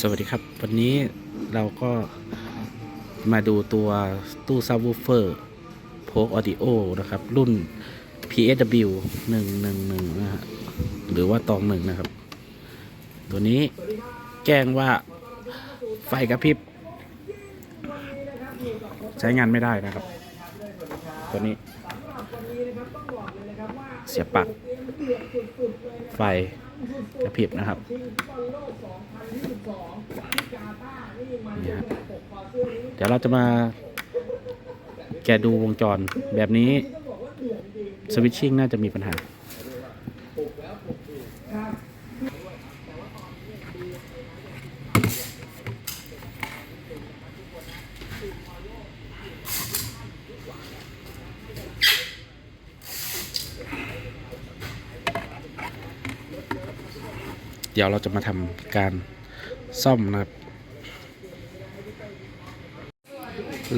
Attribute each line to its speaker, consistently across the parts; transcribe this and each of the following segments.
Speaker 1: สวัสดีครับ วันนี้เราก็มาดูตัวตู้ซับวูเฟอร์โพกออดิโอนะครับ รุ่น PSW 111นะฮะหรือว่าตองหนึ่งนะครับ ตัวนี้แจ้งว่าไฟกระพริบ ใช้งานไม่ได้นะครับ ตัวนี้ เสียบปลั๊กไฟกระพริบนะครับ นี่ฮะ เดี๋ยวเราจะมาแกะดูวงจรแบบนี้สวิตชิ่งน่าจะมีปัญหา เดี๋ยวเราจะมาทำการซ่อมนะครับ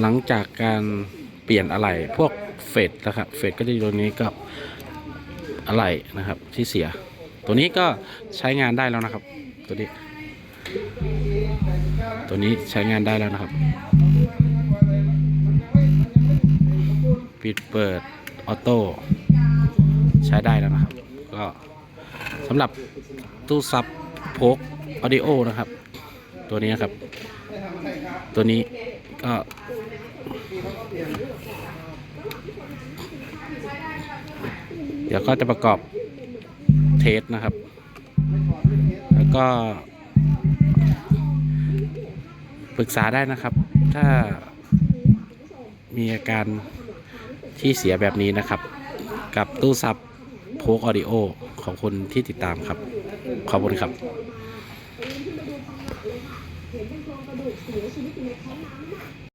Speaker 1: หลังจากการเปลี่ยนอะไหล่พวกเฟดนะครับเฟดก็จะอยู่ตรงนี้กับอะไหล่นะครับที่เสีย ตัวนี้ก็ใช้งานได้แล้วนะครับ ตัวนี้ ตัวนี้ใช้งานได้แล้วนะครับ ปิดเปิดออโต้ใช้ได้แล้วนะครับ ก็สำหรับตู้ซับโพกออดิโอนะครับ ตัวนี้นะครับ ตัวนี้ ก็เดี๋ยวก็จะประกอบเทสนะครับ แล้วก็ปรึกษาได้นะครับ ถ้ามีอาการที่เสียแบบนี้นะครับ กับตู้ซับโพกออดิโอของคนที่ติดตามครับ ขอบคุณครับ
Speaker 2: เห็นเป็นโครงกระดูกเสียชีวิตอยู่ในท้งน้ำน่ะ